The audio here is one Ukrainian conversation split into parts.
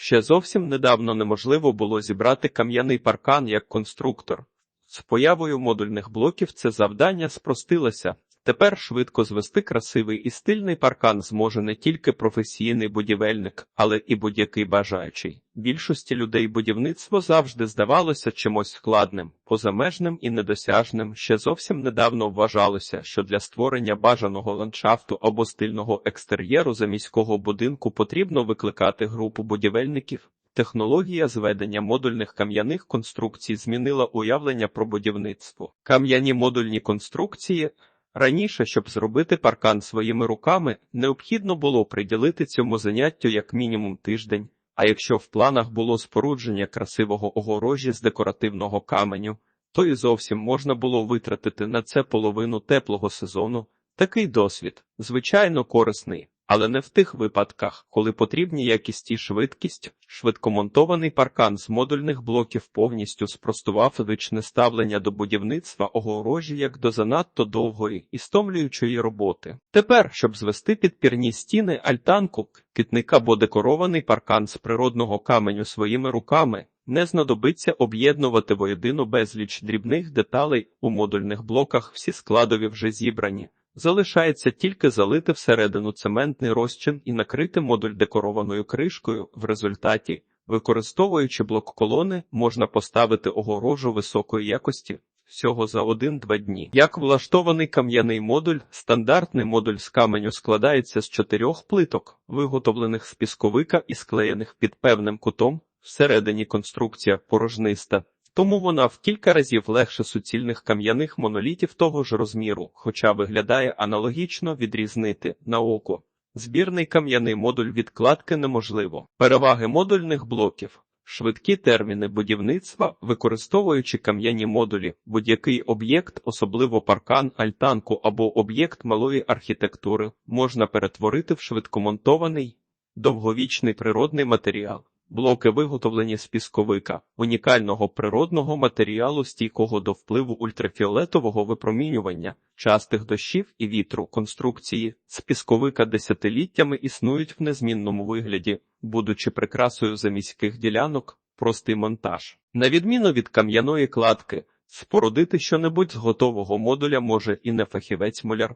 Ще зовсім недавно неможливо було зібрати кам'яний паркан як конструктор. З появою модульних блоків це завдання спростилося. Тепер швидко звести красивий і стильний паркан зможе не тільки професійний будівельник, але і будь-який бажаючий. Більшості людей будівництво завжди здавалося чимось складним, позамежним і недосяжним. Ще зовсім недавно вважалося, що для створення бажаного ландшафту або стильного екстер'єру заміського будинку потрібно викликати групу будівельників. Технологія зведення модульних кам'яних конструкцій змінила уявлення про будівництво. Кам'яні модульні конструкції Раніше, щоб зробити паркан своїми руками, необхідно було приділити цьому заняттю як мінімум тиждень, а якщо в планах було спорудження красивого огорожі з декоративного каменю, то і зовсім можна було витратити на це половину теплого сезону. Такий досвід, звичайно, корисний, але не в тих випадках, коли потрібні якість і швидкість. Швидкомонтований паркан з модульних блоків повністю спростував звичне ставлення до будівництва огорожі як до занадто довгої і стомлюючої роботи. Тепер, щоб звести підпірні стіни, альтанку, китник або декорований паркан з природного каменю своїми руками. Не знадобиться об'єднувати воєдину безліч дрібних деталей у модульних блоках, всі складові вже зібрані. Залишається тільки залити всередину цементний розчин і накрити модуль декорованою кришкою. В результаті, використовуючи блок колони, можна поставити огорожу високої якості всього за 1-2 дні. Як влаштований кам'яний модуль, стандартний модуль з каменю складається з чотирьох плиток, виготовлених з пісковика і склеєних під певним кутом. Всередині конструкція порожниста. Тому вона в кілька разів легше суцільних кам'яних монолітів того ж розміру, хоча виглядає аналогічно відрізнити на око. Збірний кам'яний модуль відкладки неможливо. Переваги модульних блоків. Швидкі терміни будівництва, використовуючи кам'яні модулі, будь-який об'єкт, особливо паркан, альтанку або об'єкт малої архітектури, можна перетворити в швидкомонтований, довговічний природний матеріал. Блоки виготовлені з пісковика, унікального природного матеріалу, стійкого до впливу ультрафіолетового випромінювання, частих дощів і вітру конструкції з пісковика десятиліттями існують в незмінному вигляді, будучи прикрасою заміських ділянок, простий монтаж. На відміну від кам'яної кладки, спорудити щонебудь з готового модуля може і не фахівець-моляр.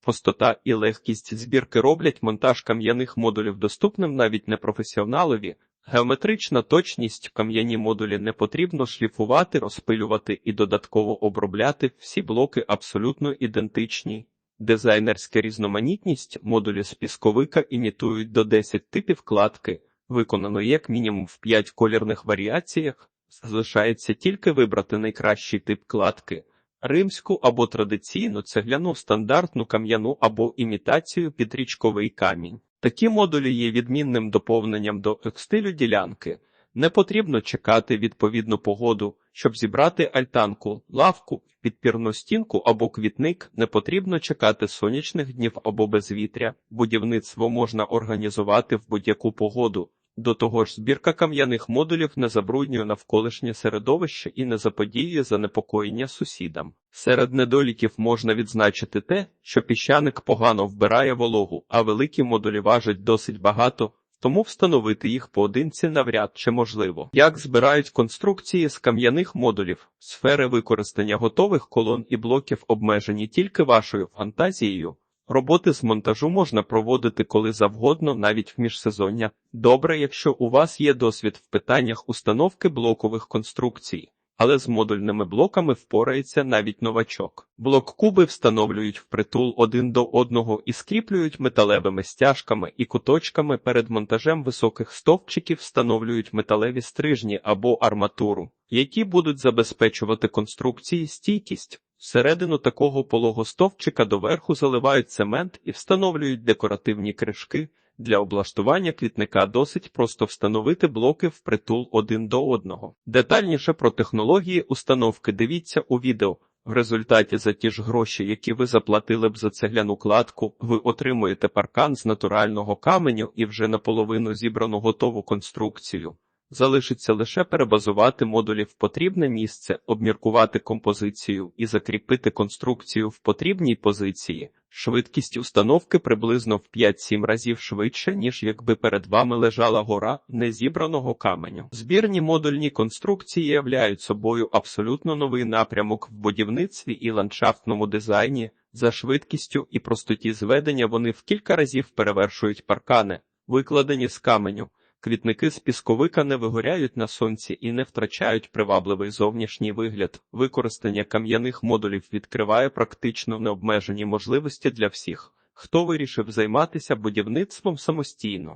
Простота і легкість збірки роблять монтаж кам'яних модулів доступним навіть непрофесіоналові. Геометрична точність в кам'яні модулі не потрібно шліфувати, розпилювати і додатково обробляти. Всі блоки абсолютно ідентичні. Дизайнерська різноманітність модулі з пісковика імітують до 10 типів кладки, виконано як мінімум в 5 колірних варіаціях. Залишається тільки вибрати найкращий тип кладки римську або традиційну цегляну стандартну кам'яну або імітацію під річковий камінь. Такі модулі є відмінним доповненням до екстилю ділянки. Не потрібно чекати відповідну погоду, щоб зібрати альтанку, лавку, підпірну стінку або квітник. Не потрібно чекати сонячних днів або безвітря. Будівництво можна організувати в будь-яку погоду. До того ж, збірка кам'яних модулів не забруднює навколишнє середовище і не заподіює занепокоєння сусідам. Серед недоліків можна відзначити те, що піщаник погано вбирає вологу, а великі модулі важать досить багато, тому встановити їх поодинці навряд чи можливо. Як збирають конструкції з кам'яних модулів, сфери використання готових колон і блоків обмежені тільки вашою фантазією. Роботи з монтажу можна проводити коли завгодно, навіть в міжсезоння. Добре, якщо у вас є досвід в питаннях установки блокових конструкцій, але з модульними блоками впорається навіть новачок. Блок куби встановлюють впритул один до одного і скріплюють металевими стяжками і куточками перед монтажем високих стовпчиків встановлюють металеві стрижні або арматуру, які будуть забезпечувати конструкції стійкість. Всередину такого пологостовчика доверху заливають цемент і встановлюють декоративні кришки. Для облаштування квітника досить просто встановити блоки впритул один до одного. Детальніше про технології установки дивіться у відео. В результаті за ті ж гроші, які ви заплатили б за цегляну кладку, ви отримуєте паркан з натурального каменю і вже наполовину зібрану готову конструкцію. Залишиться лише перебазувати модулі в потрібне місце, обміркувати композицію і закріпити конструкцію в потрібній позиції. Швидкість установки приблизно в 5-7 разів швидше, ніж якби перед вами лежала гора незібраного каменю. Збірні модульні конструкції являють собою абсолютно новий напрямок в будівництві і ландшафтному дизайні. За швидкістю і простоті зведення вони в кілька разів перевершують паркани, викладені з каменю. Квітники з пісковика не вигоряють на сонці і не втрачають привабливий зовнішній вигляд. Використання кам'яних модулів відкриває практично необмежені можливості для всіх, хто вирішив займатися будівництвом самостійно.